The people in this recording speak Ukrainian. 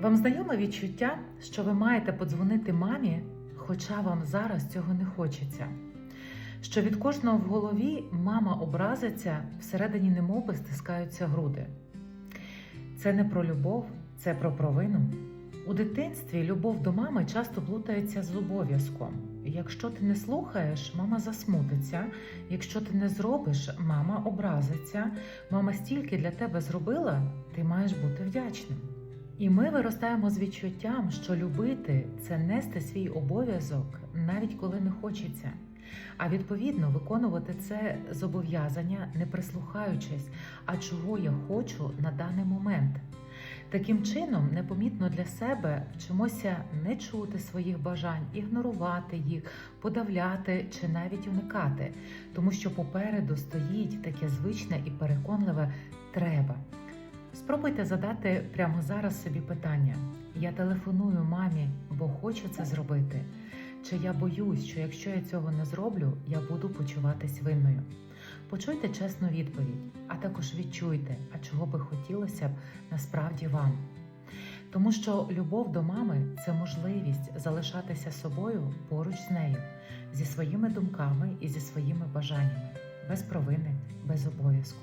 Вам знайоме відчуття, що ви маєте подзвонити мамі, хоча вам зараз цього не хочеться. Що від кожного в голові мама образиться, всередині немовби стискаються груди. Це не про любов, це про провину. У дитинстві любов до мами часто плутається з обов'язком. Якщо ти не слухаєш, мама засмутиться. Якщо ти не зробиш, мама образиться. Мама стільки для тебе зробила, ти маєш бути вдячним. І ми виростаємо з відчуттям, що любити це нести свій обов'язок, навіть коли не хочеться. А відповідно виконувати це зобов'язання, не прислухаючись, а чого я хочу на даний момент. Таким чином, непомітно для себе вчимося не чути своїх бажань, ігнорувати їх, подавляти чи навіть уникати, тому що попереду стоїть таке звичне і переконливе треба. Спробуйте задати прямо зараз собі питання: я телефоную мамі, бо хочу це зробити. Чи я боюсь, що якщо я цього не зроблю, я буду почуватись винною? Почуйте чесну відповідь, а також відчуйте, а чого би хотілося б насправді вам. Тому що любов до мами це можливість залишатися собою поруч з нею, зі своїми думками і зі своїми бажаннями, без провини, без обов'язку.